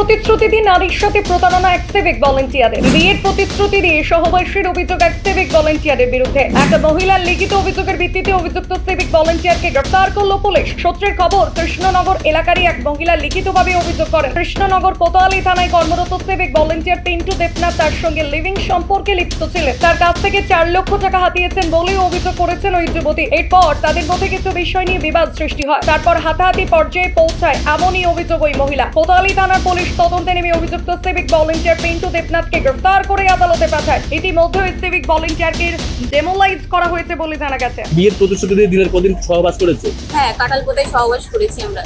প্রতিশ্রুতি দিয়ে নারীর সাথে প্রতারণা এক সিভিক ভলেন্টিয়ারের বিয়ের প্রতিশ্রুতি দিয়ে সহবর্ষের অভিযোগ এক সিভিক ভলেন্টিয়ারের বিরুদ্ধে। এক মহিলার লিখিত অভিযোগের ভিত্তিতে অভিযুক্ত সিভিক ভলেন্টিয়ারকে গ্রেফতার করল পুলিশ। সূত্রের খবর, কৃষ্ণনগর এলাকারই এক মহিলা লিখিতভাবে অভিযোগ করেন। কৃষ্ণনগর কোতোয়ালি থানায় কর্মরত সিভিক ভলেন্টিয়ার পিন্টু দেবনাথ তার সঙ্গে লিভিং সম্পর্কে লিপ্ত ছিলেন। তার কাছ থেকে চার লক্ষ টাকা হাতিয়েছেন বলেও অভিযোগ করেছেন ওই যুবতী। এরপর তাদের মধ্যে কিছু বিষয় নিয়ে বিবাদ সৃষ্টি হয়। তারপর হাতাহাতি পর্যায়ে পৌঁছায় এমনই অভিযোগ ওই মহিলা। কোতোয়ালি থানার পুলিশ তদন্তে নেমে অভিযুক্ত সিভিক ভলেন্টিয়ার পিন্টু দেবনাথকে গ্রেফতার করে আদালতে পাঠায়। ইতিমধ্যে সিভিক ভলেন্টিয়ারকে ডেমোলাইজ করা হয়েছে বলে জানা গেছে। বিয়ের প্রতিশ্রুতি দিয়ে দিনের পর দিন সহবাস করেছে? হ্যাঁ কাটাল কোথায় সহবাস করেছি আমরা।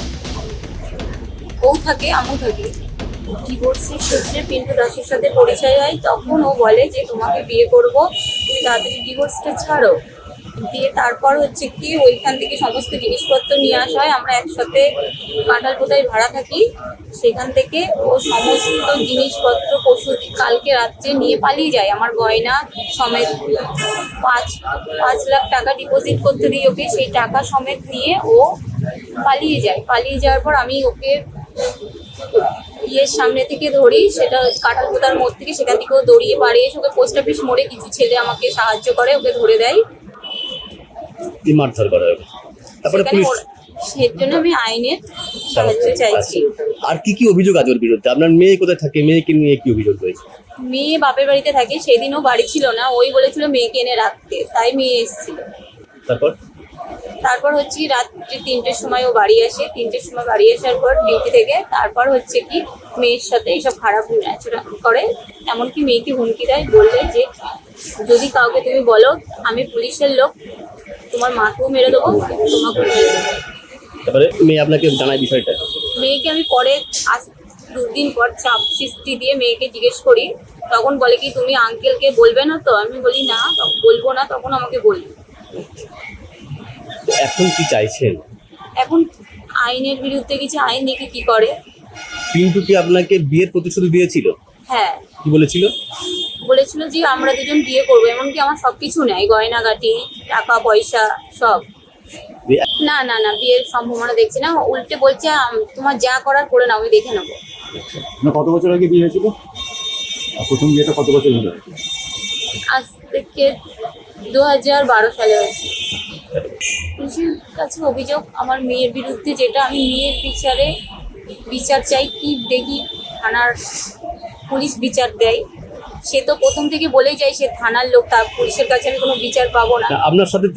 ও থাকে আমু থাকি। ডিভোর্সের সূত্রে পিন্টু দাসের সাথে পরিচয় হয়। তখন ও বলে যে তোমাকে বিয়ে করব। তুমি তাড়াতাড়ি ডিভোর্সটা ছাড়ো। দিয়ে তারপর হচ্ছে কি ওইখান থেকে সমস্ত জিনিসপত্র নিয়ে আসা হয়। আমরা একসাথে কাঁঠাল কোথায় ভাড়া থাকি। সেখান থেকে ও সমস্ত জিনিসপত্র পশু কালকে রাত্রে নিয়ে পালিয়ে যায় আমার গয়না সমেত পাঁচ পাঁচ লাখ টাকা ডিপোজিট করতে দিই ওকে। সেই টাকা সমেত নিয়ে ও পালিয়ে যায়। পালিয়ে যাওয়ার পর আমি ওকে ইয়ের সামনে থেকে ধরি। সেটা কাঁঠালপোতার মোড় থেকে সেখান থেকে ও দড়িয়ে পাড়িয়ে ওকে পোস্ট অফিস মোড়ে কিছু ছেলে আমাকে সাহায্য করে, ওকে ধরে দেয়। মারধর করা হবে। তারপরে পুলিশ জন্য আমি আইনের সাহায্য চাইছি। আর কি কি অভিযোগ আছে ওর বিরুদ্ধে? আপনার মেয়ে কোথায় থাকে? মেয়েকে নিয়ে কি অভিযোগ রয়েছে? মেয়ে বাপের বাড়িতে থাকে সেদিনও বাড়ি ছিল না। ওই বলেছিল মেয়েকে এনে রাখতে তাই মেয়ে এসেছিল। তারপর? তারপর হচ্ছে রাত্রি তিনটের সময় ও বাড়ি আসে। তিনটের সময় বাড়ি আসার পর ডিউটি থেকে তারপর হচ্ছে কি মেয়ের সাথে এইসব খারাপ আচরণ করে। এমনকি মেয়েকে হুমকি দেয় বললে যে যদি কাউকে তুমি বলো আমি পুলিশের লোক তোমার মাকেও মেরে দেবো তোমাকেও মেরে দেবো। তারপরে মেয়ে আপনাকে জানায় বিষয়টা? মেয়েকে আমি পরে আজ দুদিন পর চাপ সৃষ্টি দিয়ে মেয়েকে জিজ্ঞেস করি তখন বলে কি তুমি আঙ্কেলকে বলবে না তো? আমি বলি না বলব না তখন আমাকে বলবে। এখন কি চাইছেন? এখন আইনের বিরুদ্ধে কিছু আইন দেখে কি করে? পিন্টু কি আপনাকে বিয়ের প্রতিশ্রুতি দিয়েছিল? হ্যাঁ। কি বলেছিল? বলেছিল যে আমরা দুজন বিয়ে করব এমনকি আমার সব কিছু নেয় গয়নাগাটি টাকা পয়সা সব না না না বিয়ের সম্ভাবনা দেখছি না। উল্টে বলছে তোমার যা করার করে নাও আমি দেখে নেব। কত বছর আগে বিয়ে হয়েছিল? প্রথম বিয়েটা কত বছর হলো? আজ থেকে দু হাজার বারো সালে হয়েছে। পুলিশের কাছে অভিযোগ আমার মেয়ের বিরুদ্ধে যেটা আমি মেয়ের বিচারে বিচার চাই কি দেখি থানার পুলিশ বিচার দেয়। সে তো প্রথম থেকে বলেই যায় সে থানার লোক, তার পুলিশের কাছে আমি কোনো বিচার পাবো না। আপনার সাথে